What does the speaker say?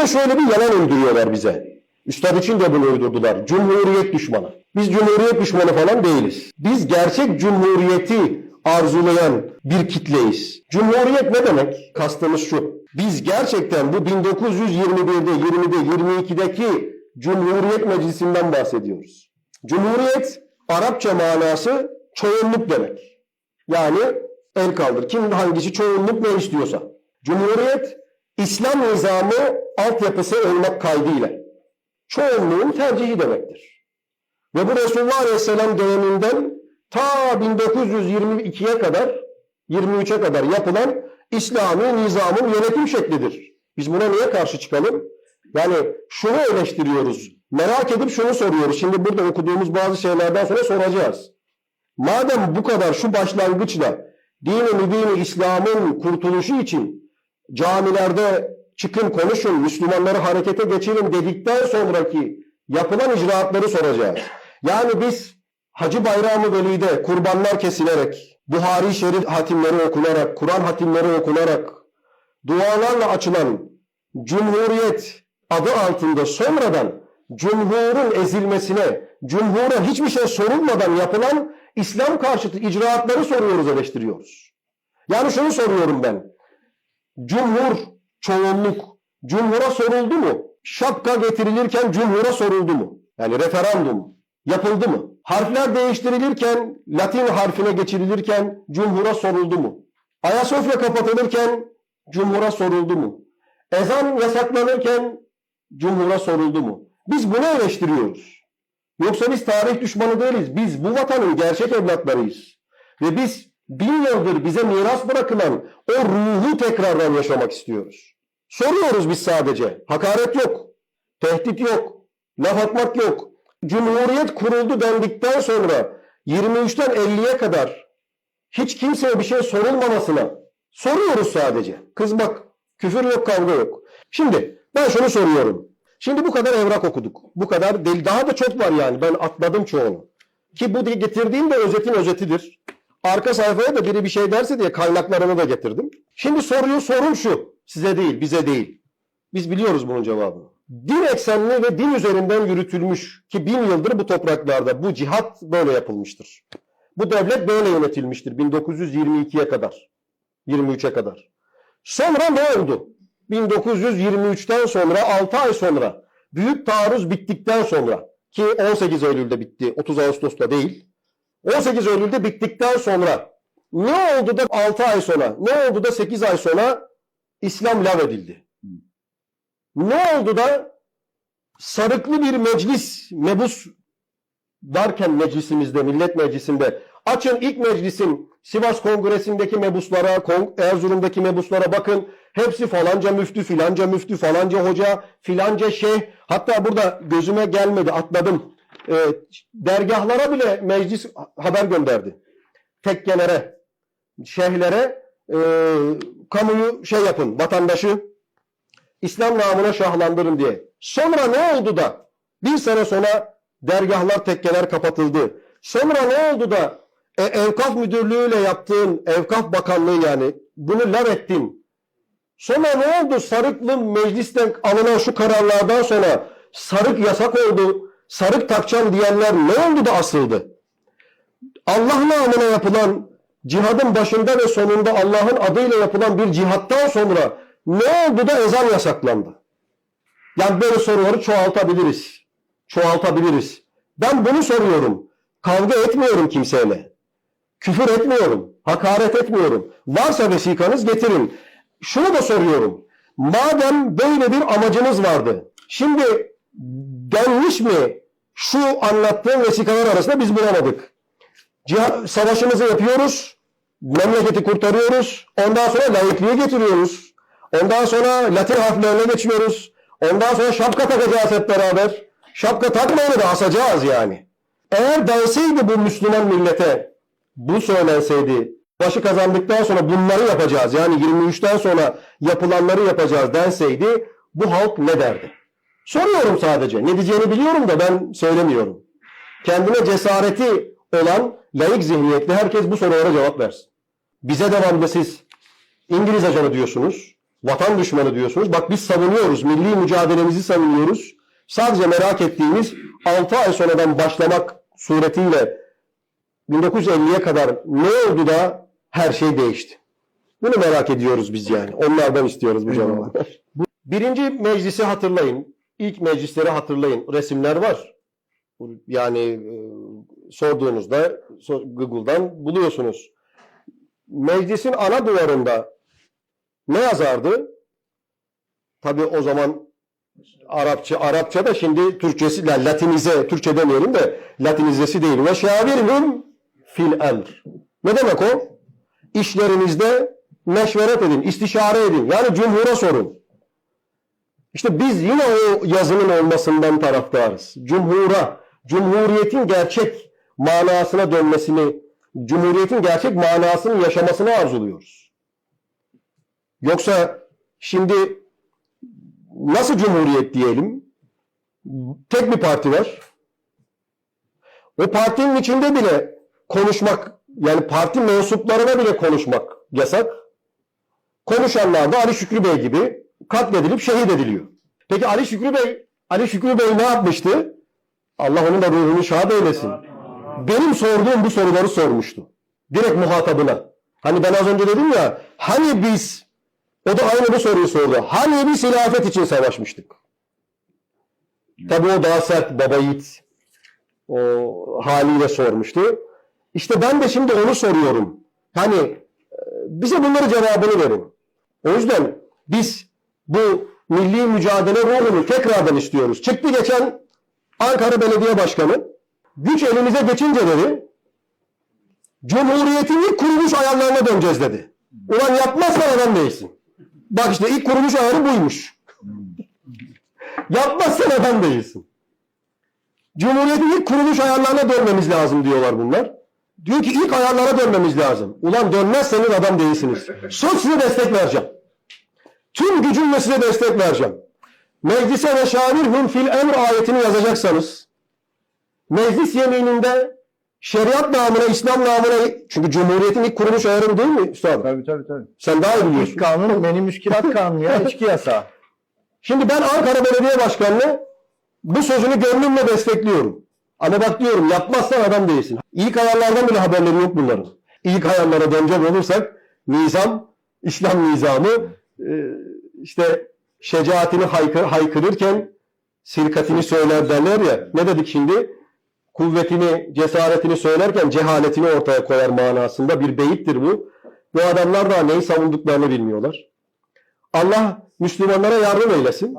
De şöyle bir yalan uyduruyorlar bize. Üstad için de bunu uydurdular. Cumhuriyet düşmanı. Biz cumhuriyet düşmanı falan değiliz. Biz gerçek cumhuriyeti arzulayan bir kitleyiz. Cumhuriyet ne demek? Kastımız şu. Biz gerçekten bu 1921'de, 20'de, 22'deki Cumhuriyet Meclisi'nden bahsediyoruz. Cumhuriyet Arapça manası çoğunluk demek. Yani el kaldır. Kim hangisi çoğunluk ne istiyorsa. Cumhuriyet İslam nizamı altyapısı olmak kaydıyla çoğunluğun tercihi demektir. Ve bu Resulullah Aleyhisselam döneminden ta 1922'ye kadar 23'e kadar yapılan İslami nizamın yönetim şeklidir. Biz buna niye karşı çıkalım? Yani şunu eleştiriyoruz. Merak edip şunu soruyoruz. Şimdi burada okuduğumuz bazı şeylerden sonra soracağız. Madem bu kadar şu başlangıçla dini mübini İslam'ın kurtuluşu için camilerde çıkın konuşun, Müslümanları harekete geçirin dedikten sonraki yapılan icraatları soracağız. Yani biz Hacı Bayramı Veli'de kurbanlar kesilerek, Buhari Şerif hatimleri okunarak, Kur'an hatimleri okunarak, dualarla açılan Cumhuriyet adı altında sonradan Cumhur'un ezilmesine, Cumhur'a hiçbir şey sorulmadan yapılan İslam karşıtı icraatları soruyoruz, eleştiriyoruz. Yani şunu soruyorum ben. Cumhur, çoğunluk, Cumhur'a soruldu mu? Şapka getirilirken Cumhur'a soruldu mu? Yani referandum yapıldı mı? Harfler değiştirilirken, Latin harfine geçirilirken Cumhur'a soruldu mu? Ayasofya kapatılırken Cumhur'a soruldu mu? Ezan yasaklanırken Cumhur'a soruldu mu? Biz bunu eleştiriyoruz. Yoksa biz tarih düşmanı değiliz. Biz bu vatanın gerçek evlatlarıyız. Ve biz bin yıldır bize miras bırakılan o ruhu tekrardan yaşamak istiyoruz. Soruyoruz biz sadece. Hakaret yok. Tehdit yok. Laf atmak yok. Cumhuriyet kuruldu dendikten sonra 23'ten 50'ye kadar hiç kimseye bir şey sorulmamasına soruyoruz sadece. Kızmak, küfür yok, kavga yok. Şimdi ben şunu soruyorum. Şimdi bu kadar evrak okuduk. Bu kadar deli. Daha da çok var yani. Ben atladım çoğunu. Ki bu getirdiğim de özetin özetidir. Arka sayfaya da biri bir şey derse diye kaynaklarını da getirdim. Şimdi soruyu sorun şu. Size değil, bize değil. Biz biliyoruz bunun cevabını. Din eksenli ve din üzerinden yürütülmüş ki bin yıldır bu topraklarda bu cihat böyle yapılmıştır. Bu devlet böyle yönetilmiştir 1922'ye kadar. 23'e kadar. Sonra ne oldu? 1923'ten sonra 6 ay sonra büyük taarruz bittikten sonra ki 18 Eylül'de bitti 30 Ağustos'ta değil 18 Eylül'de bittikten sonra ne oldu da 6 ay sonra ne oldu da 8 ay sonra İslam lav edildi? Ne oldu da sarıklı bir meclis mebus darken meclisimizde millet meclisinde açın ilk meclisin Sivas Kongresi'ndeki mebuslara, Erzurum'daki mebuslara bakın. Hepsi falanca müftü, filanca müftü, falanca hoca, filanca şeyh. Hatta burada gözüme gelmedi, atladım. Ee, dergahlara bile meclis haber gönderdi. Tekkelere, şeyhlere e, kamuyu şey yapın, vatandaşı İslam namına şahlandırın diye. Sonra ne oldu da bir sene sonra dergahlar, tekkeler kapatıldı. Sonra ne oldu da e, Evkaf Müdürlüğü'yle yaptığın, Evkaf Bakanlığı yani bunu lav ettin. Sonra ne oldu? Sarıklı meclisten alınan şu kararlardan sonra sarık yasak oldu. Sarık takacağım diyenler ne oldu da asıldı? Allah namına yapılan cihadın başında ve sonunda Allah'ın adıyla yapılan bir cihattan sonra ne oldu da ezan yasaklandı? Yani böyle soruları çoğaltabiliriz. Çoğaltabiliriz. Ben bunu soruyorum. Kavga etmiyorum kimseyle. Küfür etmiyorum. Hakaret etmiyorum. Varsa vesikanız getirin. Şunu da soruyorum. Madem böyle bir amacınız vardı. Şimdi denmiş mi şu anlattığım vesikalar arasında biz bulamadık. Ciha- savaşımızı yapıyoruz. Memleketi kurtarıyoruz. Ondan sonra laikliği getiriyoruz. Ondan sonra Latin harflerine geçiyoruz. Ondan sonra şapka takacağız hep beraber. Şapka takmayını da asacağız yani. Eğer denseydi bu Müslüman millete, bu söylenseydi, başı kazandıktan sonra bunları yapacağız. Yani 23'ten sonra yapılanları yapacağız denseydi bu halk ne derdi? Soruyorum sadece. Ne diyeceğini biliyorum da ben söylemiyorum. Kendine cesareti olan laik zihniyetli herkes bu sorulara cevap versin. Bize devamlı siz İngiliz ajanı diyorsunuz. Vatan düşmanı diyorsunuz. Bak biz savunuyoruz. Milli mücadelemizi savunuyoruz. Sadece merak ettiğimiz 6 ay sonradan başlamak suretiyle 1950'ye kadar ne oldu da her şey değişti? Bunu merak ediyoruz biz yani. Onlardan istiyoruz bu cevabı. Birinci meclisi hatırlayın. İlk meclisleri hatırlayın. Resimler var. Yani e, sorduğunuzda so- Google'dan buluyorsunuz. Meclisin ana duvarında ne yazardı? Tabii o zaman Arapça, Arapça da şimdi Türkçesi, la- Latinize, Türkçe demeyelim de Latinizesi değil. Ve şavirhum fil emr. Ne demek o? İşlerinizde meşveret edin, istişare edin. Yani cumhura sorun. İşte biz yine o yazının olmasından taraftarız. Cumhura, cumhuriyetin gerçek manasına dönmesini, cumhuriyetin gerçek manasını yaşamasını arzuluyoruz. Yoksa şimdi nasıl cumhuriyet diyelim? Tek bir parti var. O partinin içinde bile konuşmak, yani parti mensuplarına bile konuşmak yasak. Konuşanlar da Ali Şükrü Bey gibi katledilip şehit ediliyor. Peki Ali Şükrü Bey, Ali Şükrü Bey ne yapmıştı? Allah onun da ruhunu şad eylesin. Benim sorduğum bu soruları sormuştu. Direkt muhatabına. Hani ben az önce dedim ya, hani biz, o da aynı bu soruyu sordu. Hani biz hilafet için savaşmıştık? Tabii o daha sert baba yiğit o haliyle sormuştu. İşte ben de şimdi onu soruyorum. Hani e, bize bunları cevabını verin. O yüzden biz bu milli mücadele ruhunu tekrardan istiyoruz. Çıktı geçen Ankara Belediye Başkanı güç elimize geçince dedi Cumhuriyetin ilk kuruluş ayarlarına döneceğiz dedi. Ulan yapmazsan adam değilsin. Bak işte ilk kuruluş ayarı buymuş. yapmazsan adam değilsin. Cumhuriyetin ilk kuruluş ayarlarına dönmemiz lazım diyorlar bunlar. Diyor ki ilk ayarlara dönmemiz lazım. Ulan dönmezseniz adam değilsiniz. Söz size destek vereceğim. Tüm gücümle size destek vereceğim. Meclise ve şavirhum fil emr ayetini yazacaksanız meclis yemininde şeriat namına, İslam namına çünkü Cumhuriyet'in ilk kuruluş ayarı değil mi Üstad? Tabii tabii tabii. Sen daha iyi biliyorsun. İlk kanun benim müşkilat kanunu ya içki yasağı. Şimdi ben Ankara Belediye Başkanı'nı bu sözünü gönlümle destekliyorum. Ama bak diyorum yapmazsan adam değilsin. İlk ayarlardan bile haberleri yok bunların. İlk ayarlara dönecek olursak nizam, İslam nizamı e, işte şecaatini haykır, haykırırken sirkatini söyler derler ya. Ne dedik şimdi? Kuvvetini, cesaretini söylerken cehaletini ortaya koyar manasında bir beyittir bu. Bu adamlar daha neyi savunduklarını bilmiyorlar. Allah Müslümanlara yardım eylesin.